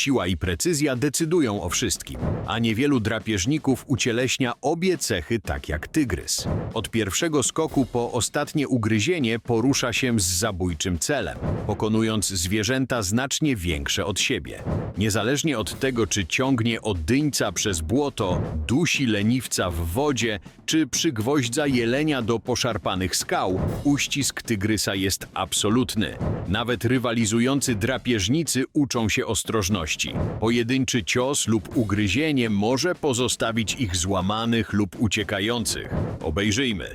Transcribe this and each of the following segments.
Siła i precyzja decydują o wszystkim, a niewielu drapieżników ucieleśnia obie cechy tak jak tygrys. Od pierwszego skoku po ostatnie ugryzienie porusza się z zabójczym celem, pokonując zwierzęta znacznie większe od siebie. Niezależnie od tego, czy ciągnie odyńca przez błoto, dusi leniwca w wodzie, czy przygwoźdza jelenia do poszarpanych skał, uścisk tygrysa jest absolutny. Nawet rywalizujący drapieżnicy uczą się ostrożności. Pojedynczy cios lub ugryzienie może pozostawić ich złamanych lub uciekających. Obejrzyjmy.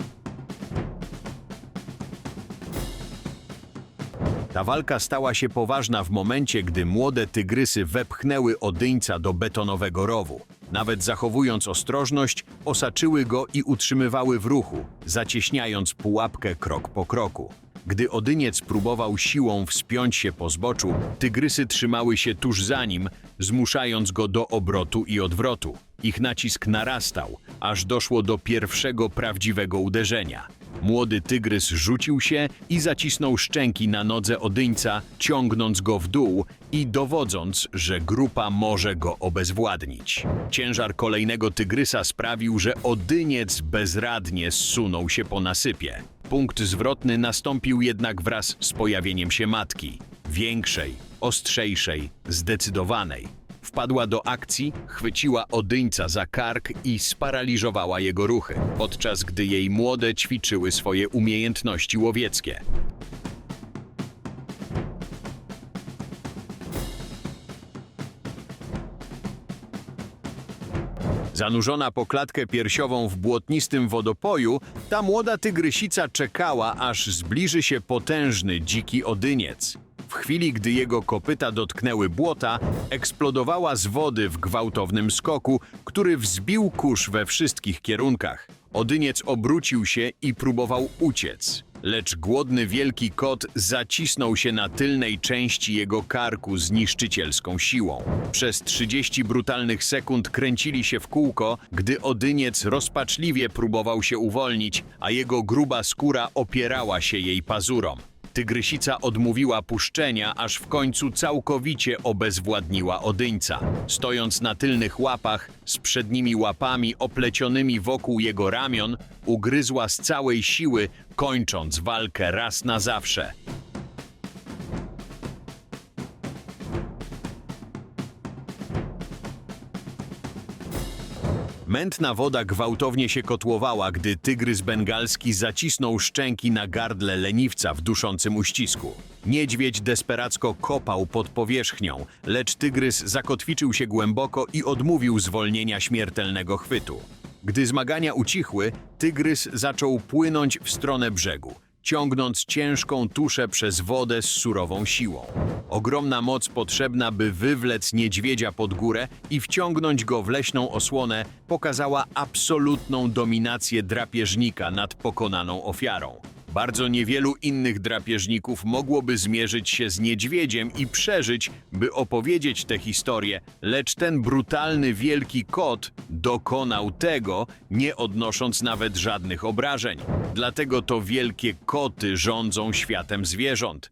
Ta walka stała się poważna w momencie, gdy młode tygrysy wepchnęły odyńca do betonowego rowu. Nawet zachowując ostrożność, osaczyły go i utrzymywały w ruchu, zacieśniając pułapkę krok po kroku. Gdy odyniec próbował siłą wspiąć się po zboczu, tygrysy trzymały się tuż za nim, zmuszając go do obrotu i odwrotu. Ich nacisk narastał, aż doszło do pierwszego prawdziwego uderzenia. Młody tygrys rzucił się i zacisnął szczęki na nodze odyńca, ciągnąc go w dół i dowodząc, że grupa może go obezwładnić. Ciężar kolejnego tygrysa sprawił, że odyniec bezradnie zsunął się po nasypie. Punkt zwrotny nastąpił jednak wraz z pojawieniem się matki. Większej, ostrzejszej, zdecydowanej. Wpadła do akcji, chwyciła odyńca za kark i sparaliżowała jego ruchy, podczas gdy jej młode ćwiczyły swoje umiejętności łowieckie. Zanurzona po klatkę piersiową w błotnistym wodopoju, ta młoda tygrysica czekała, aż zbliży się potężny dziki odyniec. W chwili, gdy jego kopyta dotknęły błota, eksplodowała z wody w gwałtownym skoku, który wzbił kurz we wszystkich kierunkach. Odyniec obrócił się i próbował uciec. Lecz głodny wielki kot zacisnął się na tylnej części jego karku z niszczycielską siłą. Przez 30 brutalnych sekund kręcili się w kółko, gdy odyniec rozpaczliwie próbował się uwolnić, a jego gruba skóra opierała się jej pazurom. Tygrysica odmówiła puszczenia, aż w końcu całkowicie obezwładniła odyńca. Stojąc na tylnych łapach, z przednimi łapami oplecionymi wokół jego ramion, ugryzła z całej siły, kończąc walkę raz na zawsze. Mętna woda gwałtownie się kotłowała, gdy tygrys bengalski zacisnął szczęki na gardle leniwca w duszącym uścisku. Niedźwiedź desperacko kopał pod powierzchnią, lecz tygrys zakotwiczył się głęboko i odmówił zwolnienia śmiertelnego chwytu. Gdy zmagania ucichły, tygrys zaczął płynąć w stronę brzegu ciągnąc ciężką tuszę przez wodę z surową siłą. Ogromna moc potrzebna, by wywlec niedźwiedzia pod górę i wciągnąć go w leśną osłonę, pokazała absolutną dominację drapieżnika nad pokonaną ofiarą. Bardzo niewielu innych drapieżników mogłoby zmierzyć się z niedźwiedziem i przeżyć, by opowiedzieć tę historię, lecz ten brutalny wielki kot dokonał tego, nie odnosząc nawet żadnych obrażeń. Dlatego to wielkie koty rządzą światem zwierząt.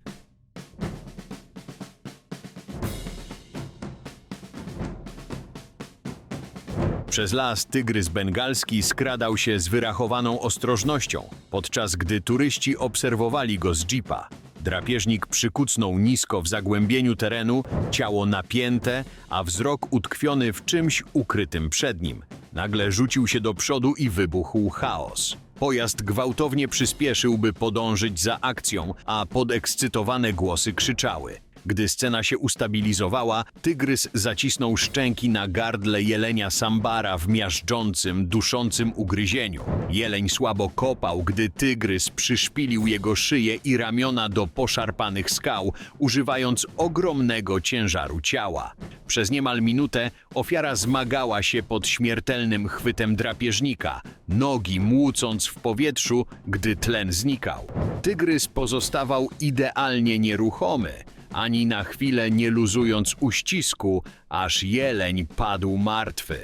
Przez las tygrys bengalski skradał się z wyrachowaną ostrożnością, podczas gdy turyści obserwowali go z jeepa. Drapieżnik przykucnął nisko w zagłębieniu terenu, ciało napięte, a wzrok utkwiony w czymś ukrytym przed nim. Nagle rzucił się do przodu i wybuchł chaos. Pojazd gwałtownie przyspieszył, by podążyć za akcją, a podekscytowane głosy krzyczały. Gdy scena się ustabilizowała, tygrys zacisnął szczęki na gardle jelenia Sambara w miażdżącym, duszącym ugryzieniu. Jeleń słabo kopał, gdy tygrys przyszpilił jego szyję i ramiona do poszarpanych skał, używając ogromnego ciężaru ciała. Przez niemal minutę ofiara zmagała się pod śmiertelnym chwytem drapieżnika, nogi młócąc w powietrzu, gdy tlen znikał. Tygrys pozostawał idealnie nieruchomy, ani na chwilę nie luzując uścisku, aż jeleń padł martwy.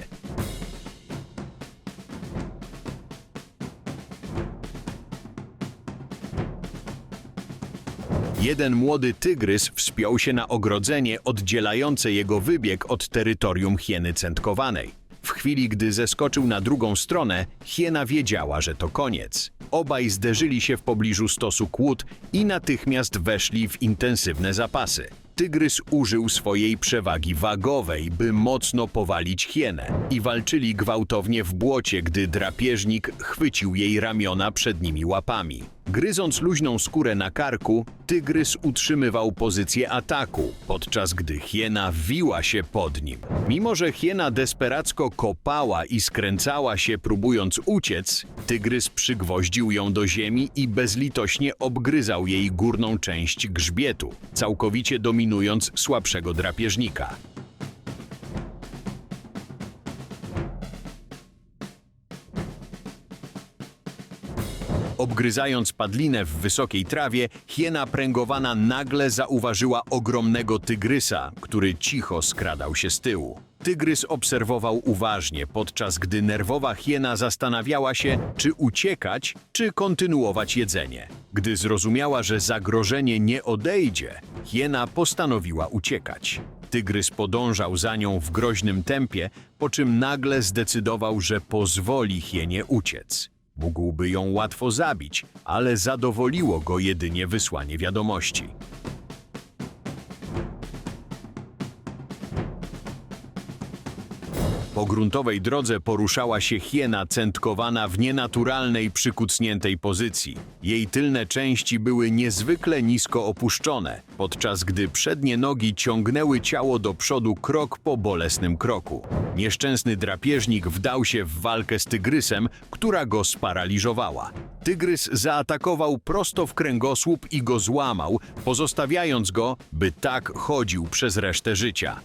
Jeden młody tygrys wspiął się na ogrodzenie oddzielające jego wybieg od terytorium hieny centkowanej. Chwili, gdy zeskoczył na drugą stronę, hiena wiedziała, że to koniec. Obaj zderzyli się w pobliżu stosu kłód i natychmiast weszli w intensywne zapasy. Tygrys użył swojej przewagi wagowej, by mocno powalić hienę i walczyli gwałtownie w błocie, gdy drapieżnik chwycił jej ramiona przednimi łapami. Gryząc luźną skórę na karku, tygrys utrzymywał pozycję ataku, podczas gdy hiena wiła się pod nim. Mimo, że hiena desperacko kopała i skręcała się, próbując uciec, tygrys przygwoździł ją do ziemi i bezlitośnie obgryzał jej górną część grzbietu, całkowicie dominując słabszego drapieżnika. Obgryzając padlinę w wysokiej trawie, hiena pręgowana nagle zauważyła ogromnego tygrysa, który cicho skradał się z tyłu. Tygrys obserwował uważnie, podczas gdy nerwowa hiena zastanawiała się, czy uciekać, czy kontynuować jedzenie. Gdy zrozumiała, że zagrożenie nie odejdzie, hiena postanowiła uciekać. Tygrys podążał za nią w groźnym tempie, po czym nagle zdecydował, że pozwoli hienie uciec. Mógłby ją łatwo zabić, ale zadowoliło go jedynie wysłanie wiadomości. Po gruntowej drodze poruszała się hiena centkowana w nienaturalnej, przykucniętej pozycji. Jej tylne części były niezwykle nisko opuszczone, podczas gdy przednie nogi ciągnęły ciało do przodu krok po bolesnym kroku. Nieszczęsny drapieżnik wdał się w walkę z tygrysem, która go sparaliżowała. Tygrys zaatakował prosto w kręgosłup i go złamał, pozostawiając go, by tak chodził przez resztę życia.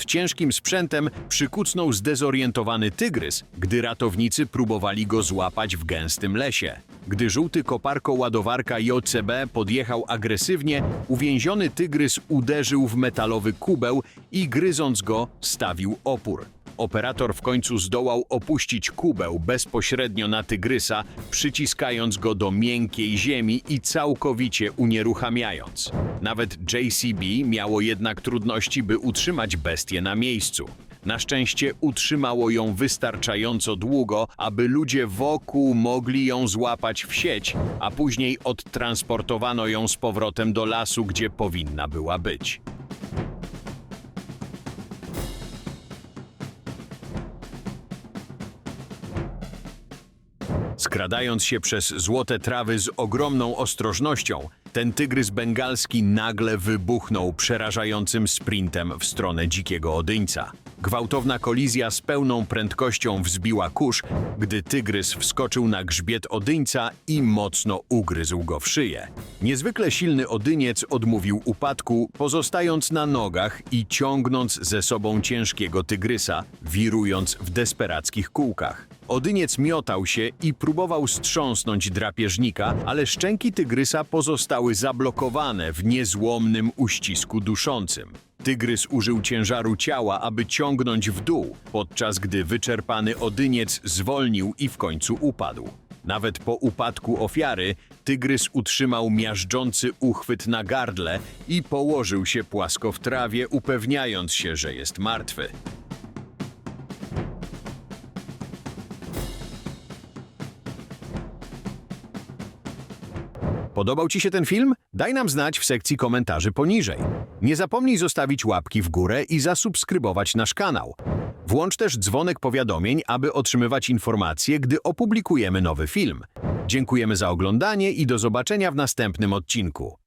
Pod ciężkim sprzętem przykucnął zdezorientowany tygrys, gdy ratownicy próbowali go złapać w gęstym lesie. Gdy żółty koparko-ładowarka JCB podjechał agresywnie, uwięziony tygrys uderzył w metalowy kubeł i gryząc go stawił opór. Operator w końcu zdołał opuścić kubeł bezpośrednio na tygrysa, przyciskając go do miękkiej ziemi i całkowicie unieruchamiając. Nawet JCB miało jednak trudności, by utrzymać bestię na miejscu. Na szczęście utrzymało ją wystarczająco długo, aby ludzie wokół mogli ją złapać w sieć, a później odtransportowano ją z powrotem do lasu, gdzie powinna była być. Skradając się przez złote trawy z ogromną ostrożnością, ten tygrys bengalski nagle wybuchnął przerażającym sprintem w stronę dzikiego odyńca. Gwałtowna kolizja z pełną prędkością wzbiła kurz, gdy tygrys wskoczył na grzbiet odyńca i mocno ugryzł go w szyję. Niezwykle silny odyniec odmówił upadku, pozostając na nogach i ciągnąc ze sobą ciężkiego tygrysa, wirując w desperackich kółkach. Odyniec miotał się i próbował strząsnąć drapieżnika, ale szczęki tygrysa pozostały zablokowane w niezłomnym uścisku duszącym. Tygrys użył ciężaru ciała, aby ciągnąć w dół, podczas gdy wyczerpany odyniec zwolnił i w końcu upadł. Nawet po upadku ofiary, tygrys utrzymał miażdżący uchwyt na gardle i położył się płasko w trawie, upewniając się, że jest martwy. Podobał Ci się ten film? Daj nam znać w sekcji komentarzy poniżej. Nie zapomnij zostawić łapki w górę i zasubskrybować nasz kanał. Włącz też dzwonek powiadomień, aby otrzymywać informacje, gdy opublikujemy nowy film. Dziękujemy za oglądanie i do zobaczenia w następnym odcinku.